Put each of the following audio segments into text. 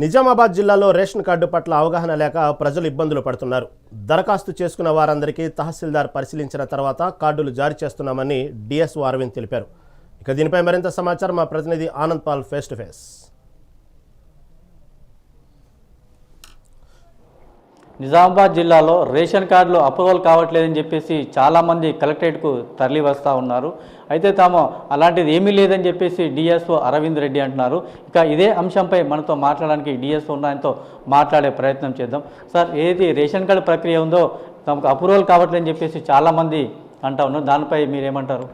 నిజామాబాద్ జిల్లాలో ration card పట్ల అవగాహన లేక ప్రజలు ఇబ్బందులు పడుతున్నారు. దరఖాస్తు చేసుకున్న వారందరికీ తహసీల్దార్ పరిశీలించిన తర్వాత కార్డులు జారీ చేస్తున్నామని డిఎస్ఓ అరవింద్ తెలిపారు. ఇక దీనిపై మరింత సమాచారం మా ప్రతినిధి Anand Paul face to face. Nizamabad జిల్లాలో రేషన్ కార్డులు అప్రూవల్ కావట్లేదని చెప్పేసి చాలామంది కలెక్టరేట్కు తరలి వస్తూ ఉన్నారు. అయితే తాము అలాంటిది ఏమీ లేదని చెప్పేసి డిఎస్ఓ అరవింద్ రెడ్డి అంటున్నారు. ఇక ఇదే అంశంపై మనతో మాట్లాడడానికి డిఎస్ఓ ఉన్నాయంతో మాట్లాడే ప్రయత్నం చేద్దాం. సార్ ఏది రేషన్ కార్డు ప్రక్రియ ఉందో తమకు అప్రూవల్ కావట్లేదని చెప్పేసి చాలామంది అంటా ఉన్నారు. దానిపై మీరేమంటారు?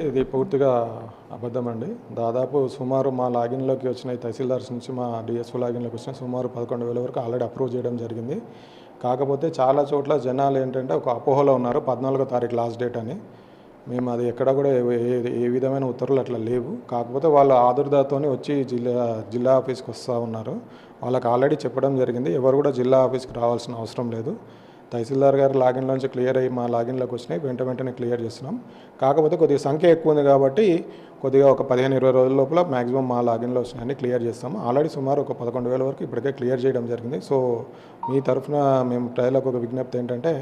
ఇది పూర్తిగా అబద్ధమండి. దాదాపు సుమారు మా లాగిన్లోకి వచ్చిన తహసీల్దార్స్ నుంచి మా డిఎస్ఓ లాగిన్లోకి వచ్చిన సుమారు పదకొండు వేల వరకు ఆల్రెడీ అప్రూవ్ చేయడం జరిగింది. కాకపోతే చాలా చోట్ల జనాలు ఏంటంటే ఒక అపోహలో ఉన్నారు. పద్నాలుగో తారీఖు లాస్ట్ డేట్ అని. మేము అది ఎక్కడ కూడా ఏ ఏ- విధమైన ఉత్తర్వులు అట్లా లేవు. కాకపోతే వాళ్ళు ఆదుర్దాతోని వచ్చి జిల్లా జిల్లా ఆఫీస్కి వస్తూ ఉన్నారు. వాళ్ళకి ఆల్రెడీ చెప్పడం జరిగింది. ఎవరు కూడా జిల్లా ఆఫీస్కి రావాల్సిన అవసరం లేదు. తహసీల్దార్ గారు లాగిన్లోంచి క్లియర్ అయ్యి మా లాగిన్లోకి వచ్చినాయి. వెంట వెంటనే క్లియర్ చేస్తున్నాం. కాకపోతే కొద్దిగా సంఖ్య ఎక్కువ ఉంది కాబట్టి కొద్దిగా ఒక పదిహేను ఇరవై రోజుల లోపల మాక్సిమం మా లాగిన్లో వచ్చినాయని క్లియర్ చేస్తాం ఆల్రెడీ సుమారు ఒక పదకొండు వేల వరకు ఇప్పటికే క్లియర్ చేయడం జరిగింది. సో మీ తరఫున మేము ప్రజలకు ఒక విజ్ఞప్తి ఏంటంటే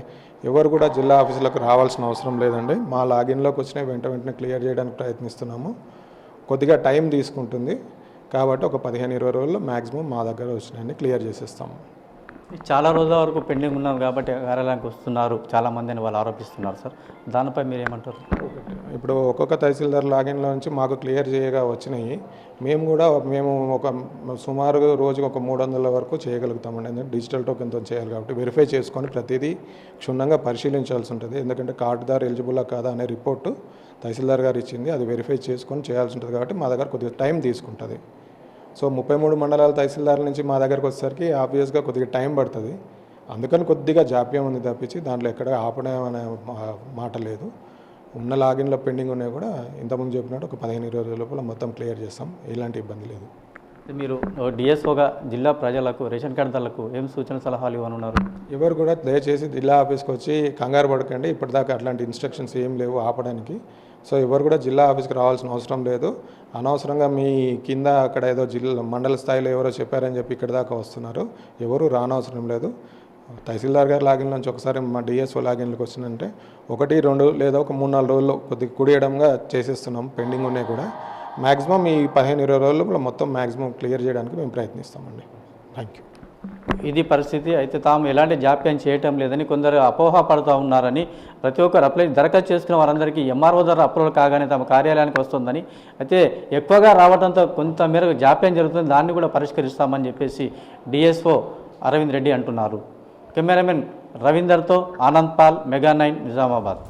ఎవరు కూడా జిల్లా ఆఫీసులకు రావాల్సిన అవసరం లేదండి. మా లాగిన్లోకి వచ్చినాయి వెంట వెంటనే క్లియర్ చేయడానికి ప్రయత్నిస్తున్నాము. కొద్దిగా టైం తీసుకుంటుంది. కాబట్టి ఒక పదిహేను ఇరవై రోజుల్లో మాక్సిమం మా దగ్గర వచ్చినాయని క్లియర్ చేసేస్తాము. చాలా రోజుల వరకు పెండింగ్ ఉన్నారు కాబట్టి కార్యాలయానికి వస్తున్నారు. చాలామంది అని వాళ్ళు ఆరోపిస్తున్నారు సార్. దానిపై మీరేమంటారు ఇప్పుడు ఒక్కొక్క తహసీల్దార్ లాగిన్లో నుంచి మాకు క్లియర్ చేయగా వచ్చినాయి. మేము కూడా మేము ఒక సుమారు రోజుకు ఒక మూడు వందల వరకు చేయగలుగుతామండి. ఎందుకంటే డిజిటల్ టోకెన్తో చేయాలి కాబట్టి వెరిఫై చేసుకొని ప్రతిదీ క్షుణ్ణంగా పరిశీలించాల్సి ఉంటుంది. ఎందుకంటే కార్డుదారు ఎలిజిబుల్లా కాదా అనే రిపోర్టు తహసీల్దార్ గారు ఇచ్చింది. అది వెరిఫై చేసుకొని చేయాల్సి ఉంటుంది కాబట్టి మా దగ్గర కొద్దిగా టైం తీసుకుంటుంది. సో ముప్పై మూడు మండలాల తహసీల్దార్ల నుంచి మా దగ్గరకు వచ్చేసరికి ఆబ్వియస్గా కొద్దిగా టైం పడుతుంది. అందుకని కొద్దిగా జాప్యం ఉంది తప్పించి దాంట్లో ఎక్కడ ఆపడం అనే మా- మాట లేదు. ఉన్న లాగిన్లో పెండింగ్ ఉన్నాయి కూడా ఇంతకుముందు చెప్పినట్టు ఒక పదిహేను ఇరవై రోజుల లోపల మొత్తం క్లియర్ చేస్తాం. ఎలాంటి ఇబ్బంది లేదు. మీరు డిఎస్ఓగా జిల్లా ప్రజలకు రేషన్ కార్డుదారులకు ఏం సూచన సలహాలు ఇవ్వనున్నారు? ఎవరు కూడా దయచేసి జిల్లా ఆఫీస్కి వచ్చి కంగారు పడకండి. ఇప్పటిదాకా అట్లాంటి ఇన్స్ట్రక్షన్స్ ఏం లేవు ఆపడానికి. సో ఎవరు కూడా జిల్లా ఆఫీస్కి రావాల్సిన అవసరం లేదు. అనవసరంగా మీ కింద అక్కడ ఏదో జిల్లా మండల స్థాయిలో ఎవరో చెప్పారని చెప్పి ఇక్కడ దాకా వస్తున్నారు. ఎవరు రానవసరం లేదు. తహసీల్దార్ గారి లాగిన్ నుంచి ఒకసారి మా డిఎస్ఓ లాగిన్లకు వచ్చిందంటే ఒకటి రెండు లేదా ఒక మూడు నాలుగు రోజుల్లో కొద్దిగా కుడియడంగా చేసేస్తున్నాం. పెండింగ్ ఉన్నాయి కూడా. మ్యాక్సిమం ఈ పదిహేను ఇరవై రోజుల్లో మొత్తం మ్యాక్సిమం క్లియర్ చేయడానికి మేము ప్రయత్నిస్తామండి. థ్యాంక్ యూ ఇది పరిస్థితి. అయితే తాము ఎలాంటి జాప్యం చేయటం లేదని కొందరు అపోహ పడుతూ ఉన్నారని ప్రతి ఒక్కరు అప్లై దరఖాస్తు చేసుకున్న వారందరికీ ఎంఆర్ఓ ద్వారా అప్రూవల్ కాగానే తమ కార్యాలయానికి వస్తుందని అయితే ఎక్కువగా రావడంతో కొంత మేరకు జాప్యం జరుగుతుంది దాన్ని కూడా పరిష్కరిస్తామని చెప్పేసి డిఎస్ఓ అరవింద్ రెడ్డి అంటున్నారు. కెమెరామెన్ రవీందర్తో ఆనంద్ పాల్ మెగా నైన్ నిజామాబాద్.